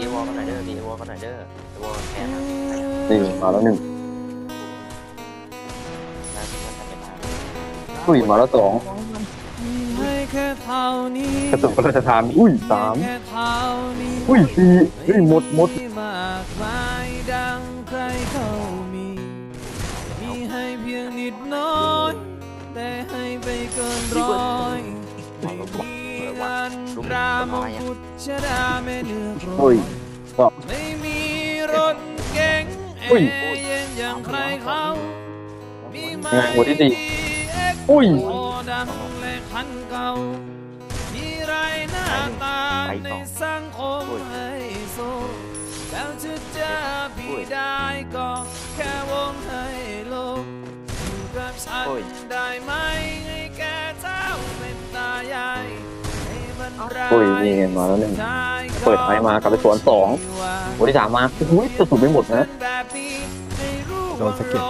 ดีวอลกันหน่อยเด้อดีวอลกันหน่อยเด้อวอลแพ้นะนี่มาแล้วหนึ่งน่าจะน่าจะไม่ได้อุ้ยมาแล้วสองให้แค่เท่านี้กระตุกพระราชทานอุ้ยสามแค่เท่านี้อุ้ยสี่เฮ้ยหมดหมดไมากมายดังใครเขามีมีให้เพียงนิดน้อยแต่ให้ไปเกินร้อยไม่มีเงินรามพุทธดาแม่เนื้อกรอุ้ยไม่มีรถเก๋งเออุ้ยเย็นอย่างใครเขามีไหมงานหัวที่สี่เอ็กอุ้ยโอดังและคันเก่ามีไรหน้าตาในสังคมให้โซแล้วจะเจอพี่ได้ก็แค่วงให้โลกอยู่กับฉันได้ไหม ปุ๋ยนี่ไงมาแล้วหนึ่งเปิดไม้มากลับไปสวนสองหัวที่สามมาอุ้ยกระสุนไม่หมดนะโดนสะเก็ด